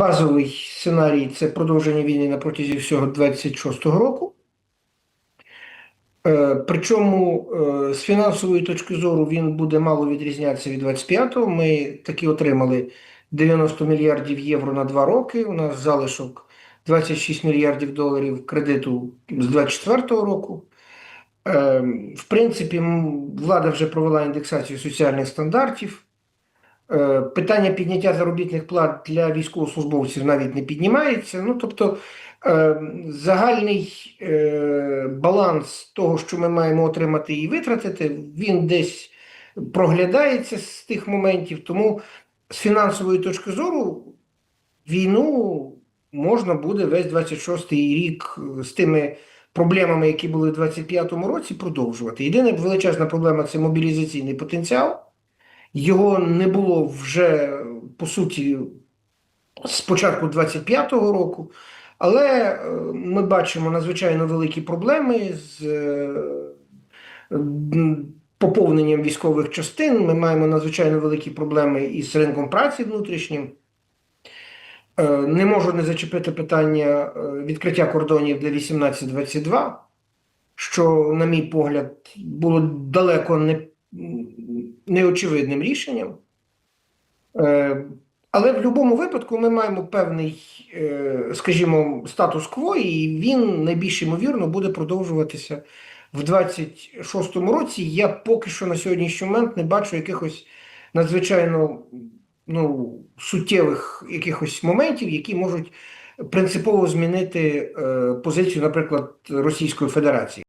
Базовий сценарій це продовження війни на протязі всього 26-го року. Е, Причому е, з фінансової точки зору він буде мало відрізнятися від 25-го. Ми таки отримали 90 мільярдів євро на два роки. У нас залишок 26 мільярдів доларів кредиту з 24-го року. Е, В принципі, влада вже провела індексацію соціальних стандартів. Е, Питання підняття заробітних плат для військовослужбовців навіть не піднімається. Ну, тобто, е, загальний е, баланс того, що ми маємо отримати і витратити, він десь проглядається з тих моментів. Тому з фінансової точки зору війну можна буде весь 26-й рік з тими проблемами, які були в 25-му році, продовжувати. Єдина величезна проблема це мобілізаційний потенціал. Його не було вже по суті з початку 25-го року, але е, ми бачимо надзвичайно великі проблеми з е, поповненням військових частин. Ми маємо надзвичайно великі проблеми із ринком праці внутрішнім. Е, Не можу не зачепити питання відкриття кордонів для 18-22, що, на мій погляд, було далеко не, неочевидним рішенням. Е, Але в будь-якому випадку ми маємо певний, е, скажімо, статус-кво, і він найбільш ймовірно буде продовжуватися в 26-му році. Я поки що на сьогоднішній момент не бачу якихось надзвичайно ну, суттєвих якихось моментів, які можуть принципово змінити е, позицію, наприклад, Російської Федерації.